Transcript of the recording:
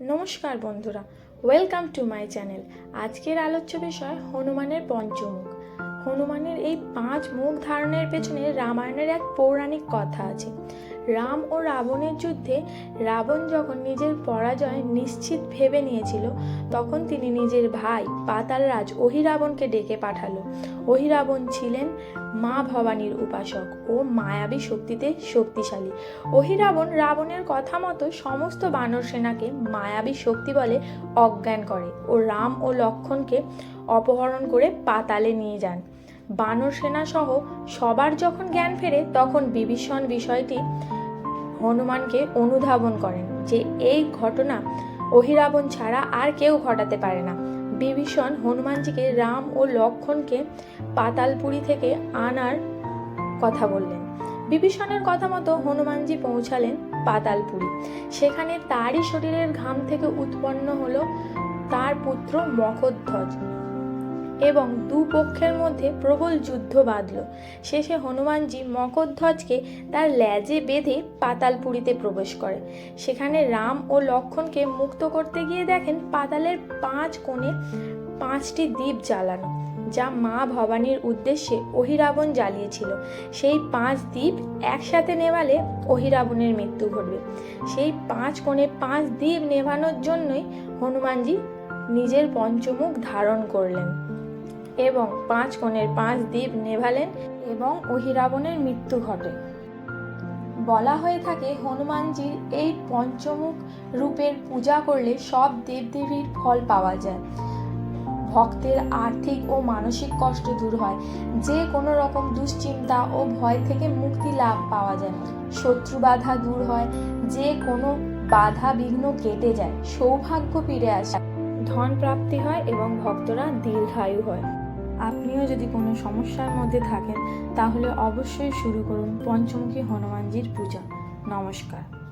নমস্কার বন্ধুরা welcome to my channel আজকের আলোচ্য বিষয় হনুমানের পঞ্চমুখ। হনুমানের এই পাঁচ মুখ ধারণের পেছনে রামায়ণের এক পৌরাণিক কথা আছে। রাম ও রাবণের যুদ্ধে রাবণ যখন নিজের পরাজয় নিশ্চিত ভেবে নিয়েছিল, তখন তিনি নিজের ভাই পাতালরাজ অহিরাবণকে ডেকে পাঠালো। অহিরাবণ ছিলেন মা ভবানীর উপাসক ও মায়াবী শক্তিতে শক্তিশালী। অহিরাবণ রাবণের কথা মতো সমস্ত বানর সেনাকে মায়াবী শক্তি বলে অজ্ঞান করে ও রাম ও লক্ষণকে অপহরণ করে পাতালে নিয়ে যান। বানর সেনা সহ সবার যখন জ্ঞান ফেরে, তখন বিভীষণ বিষয়টি হনুমানকে অনুধাবন করেন যে এই ঘটনা অহিরাবণ ছাড়া আর কেউ ঘটাতে পারে না। বিভীষণ হনুমানজিকে রাম ও লক্ষণকে পাতালপুরী থেকে আনার কথা বললেন। বিভীষণের কথা মতো হনুমানজি পৌঁছালেন পাতালপুরী। সেখানে তারই শরীরের ঘাম থেকে উৎপন্ন হলো তার পুত্র মখধ্বজ এবং দু পক্ষের মধ্যে প্রবল যুদ্ধ বাঁধল। শেষে হনুমানজি মকরধ্বজকে তার ল্যাজে বেঁধে পাতালপুরীতে প্রবেশ করে। সেখানে রাম ও লক্ষণকে মুক্ত করতে গিয়ে দেখেন পাতালের পাঁচ কোণে পাঁচটি দ্বীপ জ্বালানো, যা মা ভবানীর উদ্দেশ্যে অহিরাবণ জ্বালিয়েছিল। সেই পাঁচ দ্বীপ একসাথে নেভালে অহিরাবণের মৃত্যু ঘটবে। সেই পাঁচ কোণে পাঁচ দ্বীপ নেভানোর জন্যই হনুমানজি নিজের পঞ্চমুখ ধারণ করলেন। এবং পাঁচ কোণের পাঁচ দ্বীপ নেভালেন এবং অহিরাবণের মৃত্যু ঘটে। বলা হয়ে থাকে, হনুমানজির এই পঞ্চমুখ রূপের পূজা করলে সব দেবদেবীর ফল পাওয়া যায়। ভক্তের আর্থিক ও মানসিক কষ্ট দূর হয়। যে কোনো রকম দুশ্চিন্তা ও ভয় থেকে মুক্তি লাভ পাওয়া যায়। শত্রু বাধা দূর হয়, যে কোনো বাধা বিঘ্ন কেটে যায়। সৌভাগ্য ফিরে আসে। ধন প্রাপ্তি হয় এবং ভক্তরা দীর্ঘায়ু হয়। আপনিও যদি কোনো সমস্যার মধ্যে থাকেন তাহলে অবশ্যই শুরু করুন পঞ্চমুখী হনুমানজির পূজা। নমস্কার।